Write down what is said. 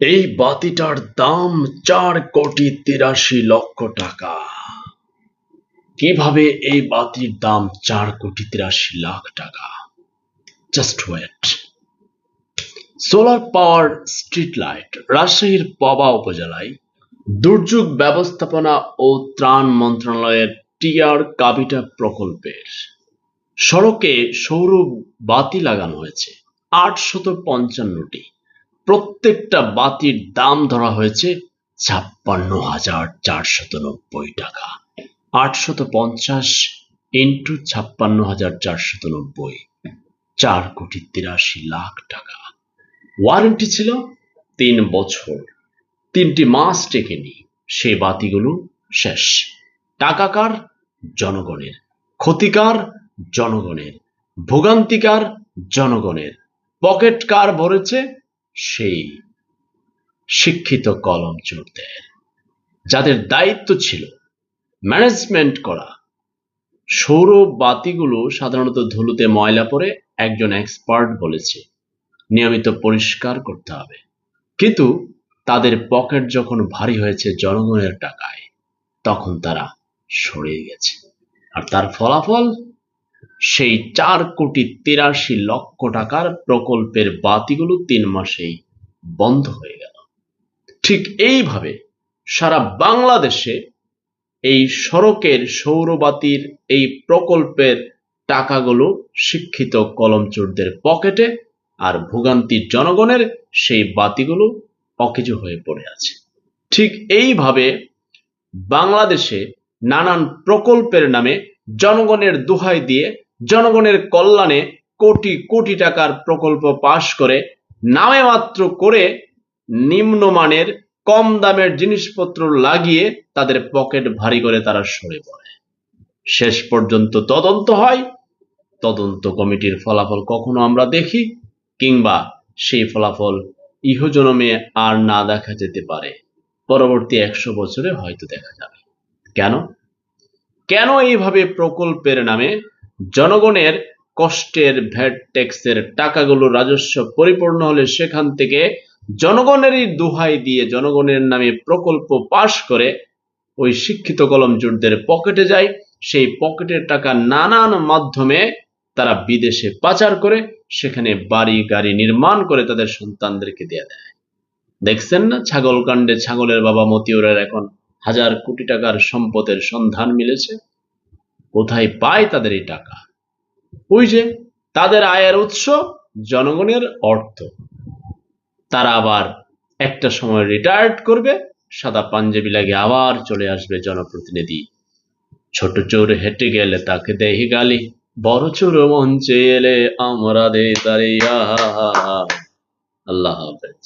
এই বাতিটার দাম চার কোটি তিরাশি লক্ষ টাকা। কীভাবে এই বাতির দাম চার কোটি তিরাশি লাখ টাকা? Just wait solar power street light রাজশাহীর পবা উপজেলায় দুর্যোগ ব্যবস্থাপনা ও ত্রাণ মন্ত্রণালয়ের টিআর কাবিটা প্রকল্পের সড়কে সৌর বাতি লাগানো হয়েছে, আটশত পঞ্চান্নটি। প্রত্যেকটা বাতির দাম ধরা হয়েছে ছাপ্পান্ন হাজার চারশত নব্বই টাকা। আটশত পঞ্চাশ ইন্টু ছাপ্পান্ন হাজার চারশত নব্বই, চার কোটি তিরাশি লাখ টাকা। ওয়ারেন্টি ছিল তিন বছর। তিনটি মাস টেকেনি সেই বাতিগুলো শেষ। টাকাকার জনগণের। ক্ষতিকার জনগণের। ভোগান্তিকার জনগণের। পকেট কার ভরেছে? সেই শিক্ষিত কলম চোরদের যাদের দায়িত্ব ছিল ম্যানেজমেন্ট করা। সৌর বাতিগুলো সাধারণত ধুলোতে ময়লা পরে একজন এক্সপার্ট বলেছে, নিয়মিত পরিষ্কার করতে হবে। কিন্তু তাদের পকেট যখন ভারী হয়েছে জনগণের টাকায়, তখন তারা সরে গেছে। আর তার ফলাফল? সেই চার কোটি তিরাশি লক্ষ টাকার প্রকল্পের বাতিগুলো তিন মাসেই বন্ধ হয়ে গেল। ঠিক এইভাবে সারা বাংলাদেশে এই সড়কের সৌরবাতির এই প্রকল্পের টাকাগুলো শিক্ষিত কলমচোরদের পকেটে আর ভোগান্তির জনগণের সেই বাতিগুলো অকেজো হয়ে পড়ে আছে। ঠিক এইভাবে বাংলাদেশে নানান প্রকল্পের নামে জনগণের দোহাই দিয়ে জনগণের কল্যাণে কোটি কোটি টাকার প্রকল্প পাশ করে, নামে মাত্র করে নিম্নমানের কম দামের জিনিসপত্র লাগিয়ে তাদের পকেট ভারী করে তারা সরে পড়ে। শেষ পর্যন্ত তদন্ত হয়। তদন্ত কমিটির ফলাফল কখনো আমরা দেখি, কিংবা সেই ফলাফল ইহজনমে আর না দেখা যেতে পারে। পরবর্তী একশো বছরে হয়তো দেখা যাবে। কেন? কেন এইভাবে প্রকল্পের নামে জনগণের কষ্টের ভ্যাট ট্যাক্সের টাকাগুলো রাজস্ব পরিপূর্ণ হলে সেখান থেকে জনগণেরই দোহাই দিয়ে জনগণের নামে প্রকল্প পাশ করে ওই শিক্ষিত কলম কলমজোরদের পকেটে যায়। সেই পকেটের টাকা নানান মাধ্যমে তারা বিদেশে পাচার করে, সেখানে বাড়ি, গাড়ি নির্মাণ করে তাদের সন্তানদেরকে দিয়ে দেয়। দেখছেন না? ছাগল কাণ্ডে ছাগলের বাবা মতিউরের এখন হাজার কোটি টাকার সম্পদের সন্ধান মিলেছে। কোথায় পায় তাদের এই টাকা? ওই যে তাদের আয়ের উৎস, জনগণের অর্থ। তারা আবার একটা সময় রিটায়ার্ড করবে, সাদা পাঞ্জাবি লাগে আবার চলে আসবে জনপ্রতিনিধি। ছোট চোর হেঁটে গেলে তাকে দেহি গালি, বড় চোর মঞ্চে এলে আমরা দে তারে আল্লাহ হাফেজ।